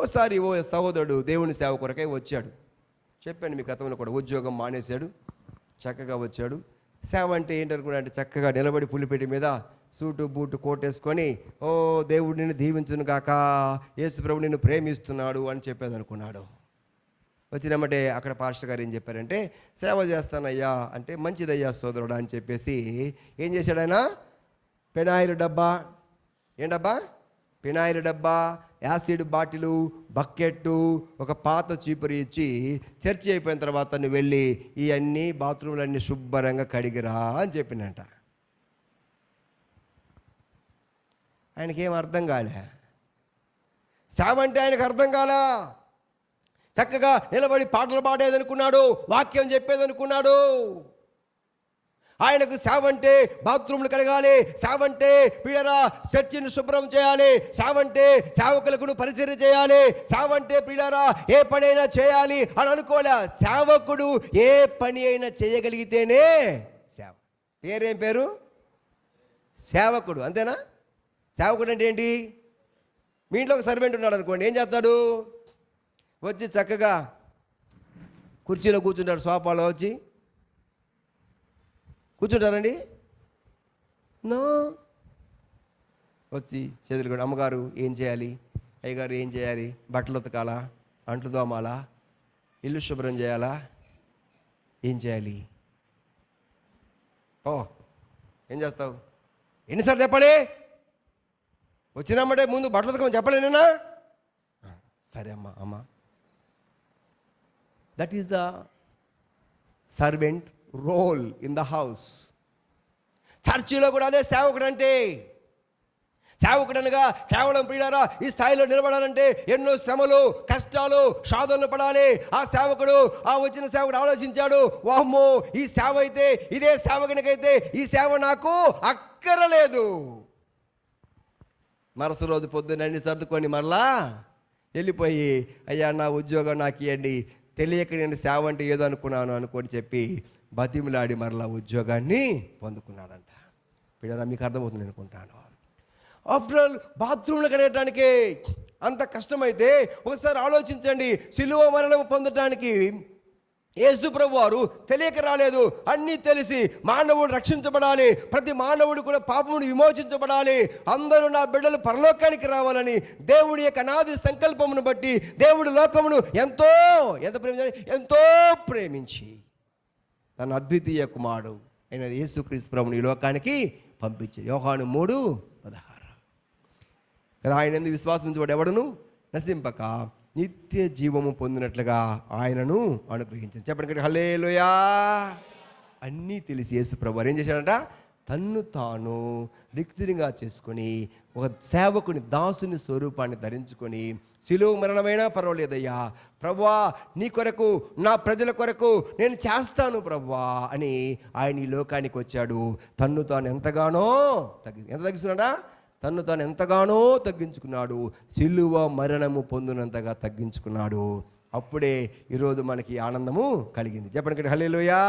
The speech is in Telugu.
ఓసారి ఓ సహోదరుడు దేవుని సేవ కొరకై వచ్చాడు. చెప్పాను మీ గతంలో కూడా ఉద్యోగం మానేశాడు చక్కగా వచ్చాడు. సేవ అంటే ఏంటనుకున్నా అంటే చక్కగా నిలబడి పులిపెట్టి మీద సూటు బూటు కోటేసుకొని ఓ దేవుడు నిన్ను దీవించును కాక యేసుప్రభు నిన్ను ప్రేమిస్తున్నాడు అని చెప్పేది అనుకున్నాడు. వచ్చినమ్మటే అక్కడ పాస్టర్ గారు ఏం చెప్పారంటే సేవ చేస్తానయ్యా అంటే మంచిదయ్యా సోదరుడా అని చెప్పేసి ఏం చేశాడు ఆయన? పెనాయిల్ డబ్బా. ఏం డబ్బా పినాయిల డబ్బా యాసిడ్ బాటిలు బకెట్టు ఒక పాత చీపురు ఇచ్చి చర్చి అయిపోయిన తర్వాత నువ్వు వెళ్ళి ఇవన్నీ బాత్రూమ్లన్నీ శుభ్రంగా కడిగిరా అని చెప్పినట. ఆయనకేం అర్థం కాలే. సేవ అంటే ఆయనకు అర్థం కాలా? చక్కగా నిలబడి పాటలు పాడేదనుకున్నాడు వాక్యం చెప్పేదనుకున్నాడు. ఆయనకు సేవ అంటే బాత్రూమ్లు కడగాలి సేవ అంటే పీడరా చర్చిని శుభ్రం చేయాలి సేవ అంటే సేవకులకు పరిచర్య చేయాలి సేవ అంటే పీడరా ఏ పనైనా చేయాలి అని అనుకోలే. సేవకుడు ఏ పని అయినా చేయగలిగితేనే సేవ. పేరేం పేరు? సేవకుడు. అంతేనా? సేవకుడు అంటే ఏంటి? మీ ఇంట్లో ఒక సర్వెంట్ ఉన్నాడు అనుకోండి ఏం చేస్తాడు? వచ్చి చక్కగా కుర్చీలో కూర్చుంటాడు సోఫాలో వచ్చి కూర్చుంటారండి? నా. వచ్చి చేతులు కూడా అమ్మగారు ఏం చేయాలి? అయ్యగారు ఏం చేయాలి? బట్టలు ఉతకాలా? అంట్లు దోమాలా? ఇల్లు శుభ్రం చేయాలా? ఏం చేయాలి? ఓ ఏం చేస్తావు? ఎన్నిసార్లు చెప్పాలి? వచ్చినామంటే ముందు బట్టలు ఉతకమని చెప్పలేనా సరే అమ్మా అమ్మ. That is the servant role in the house చర్చిలో కూడా అదే సేవకుడు అంటే సేవకుడు అనగా కేవలం ప్రియులారా ఈ స్థాయిలో నిలబడాలంటే ఎన్నో శ్రమలు కష్టాలు సాధనలు పడాలి ఆ సేవకుడు ఆ వచ్చిన సేవకుడు ఆలోచించాడు వామ్మో ఈ సేవ అయితే ఇదే సేవకునికైతే ఈ సేవ నాకు అక్కరలేదు. మరుస రోజు పొద్దున్న అన్ని సర్దుకొని మరలా వెళ్ళిపోయి అయ్యా నా ఉద్యోగం నాకు ఇవ్వండి తెలియక నేను సేవ అంటే ఏదో అనుకున్నాను అనుకొని చెప్పి బతిమిలాడి మరలా ఉద్యోగాన్ని పొందుకున్నాడంట. పిల్లరా మీకు అర్థమవుతుంది అనుకుంటాను. ఆఫ్టర్ ఆల్ బాత్రూమ్లు కడగటానికి అంత కష్టమైతే ఒకసారి ఆలోచించండి. సిలువ మరణం పొందటానికి యేసు ప్రభు వారు తెలియక రాలేదు. అన్నీ తెలిసి మానవుడు రక్షించబడాలి. ప్రతి మానవుడు కూడా పాపముడు విమోచించబడాలి. అందరూ నా బిడ్డలు పరలోకానికి రావాలని దేవుడి యొక్క అనాది సంకల్పమును బట్టి దేవుడు లోకమును ఎంతో ఎంత ప్రేమించాలి ఎంతో ప్రేమించి తన అద్వితీయ కుమారుడు అయిన యేసుక్రీస్తు ప్రభుని ఈ లోకానికి పంపించాడు. యోహాను మూడు పదహారు. కదా ఆయన ఎందుకు విశ్వాసం ఉంచేవాడు ఎవడును? నశింపక నిత్య జీవము పొందినట్లుగా ఆయనను అనుగ్రహించాను చెప్పండి హల్లేలుయా. అన్నీ తెలిసి యేసు ప్రభు ఏం చేశాడంట? తన్ను తాను రిక్తిరిగా చేసుకొని ఒక సేవకుని దాసుని స్వరూపాన్ని ధరించుకొని శిలువ మరణమైనా పర్వాలేదయ్యా ప్రభా నీ కొరకు నా ప్రజల కొరకు నేను చేస్తాను ప్రభా అని ఆయన ఈ లోకానికి వచ్చాడు. తన్ను తాను ఎంతగానో తగ్గి ఎంత తగ్గిస్తున్నాడా? తన్ను తాను ఎంతగానో తగ్గించుకున్నాడు. సిలువ మరణము పొందినంతగా తగ్గించుకున్నాడు. అప్పుడే ఈరోజు మనకి ఆనందము కలిగింది. చెప్పండి హలేలోయా